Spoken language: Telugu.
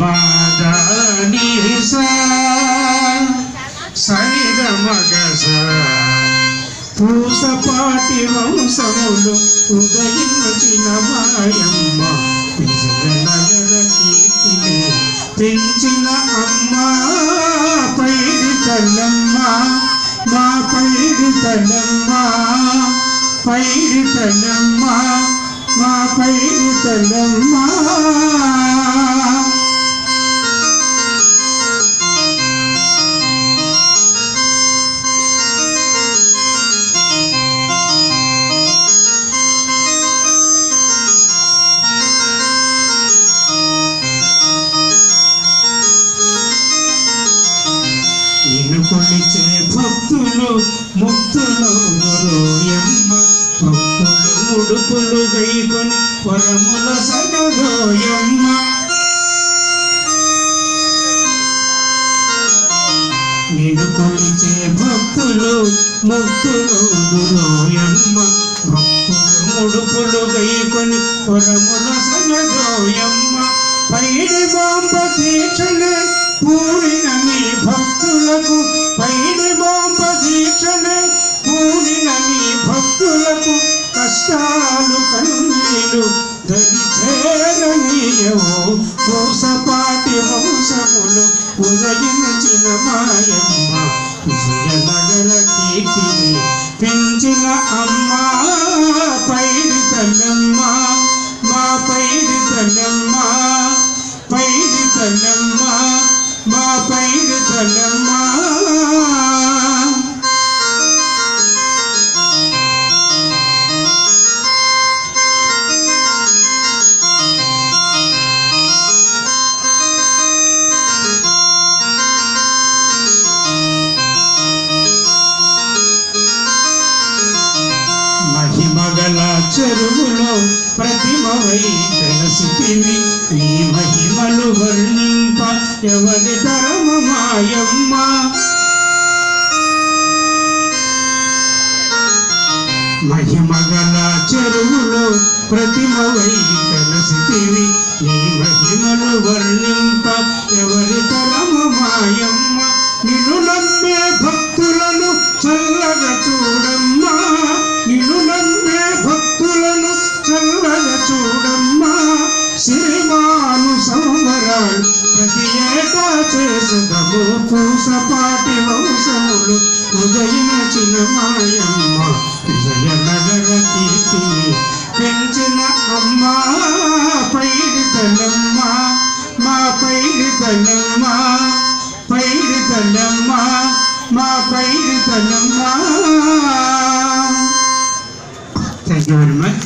మాదాని సనిద మగస పూసపాటి వంశములు ఉదయించిన మాయమ్మ. విజయనగర కీర్తిని పెంచిన అమ్మ. పైడి తల్లమ్మ మా పైడి తల్లమ్మ పైడి తల్లమ్మ మా పైడి తల్లమ్మ భక్తులు గురోయమ్మ భక్తులు ముడుపులు గైకొని వరముల సగదోయమ్మ నేను కొలిచే భక్తులు ముక్తులు గురోయమ్మ భక్తులు ముడుపులు గైకొని వరముల సగదోయమ్మ పైడి బాంబ దీక్షలే పూడిన నీ భక్తులకు పైడి బాంబ తీర్చ కష్టాలు కన్నీలు దరి చేరనీయవు. పూసపాటి వంశములు ఉదయించిన మాయమ్మ. విజయనగర కీర్తిని పెంచిన అమ్మ. పైడి తల్లమ్మ మా పైడి తల్లమ్మ పైడి తల్లమ్మ మా పైడి తల్లమ్మ చెరువులో ప్రతిమవై వెలసితివి నీ మహిమలు వర్ణింప ఎవరి తరము మాయమ్మ మహిమగల చెరువులో ప్రతిమవై వెలసితివి నీ మహిమలు వర్ణింప ఎవరి తరము మాయమ్మ నిన్ను నమ్మే భక్తులను చల్లగా చూడ పూసపాటి వంశములు ఉదయించిన మాయమ్మ విజయనగర కీర్తిని పెంచిన అమ్మ పైడి మా పైడి తల్లమ్మ మా Paidi thank you very much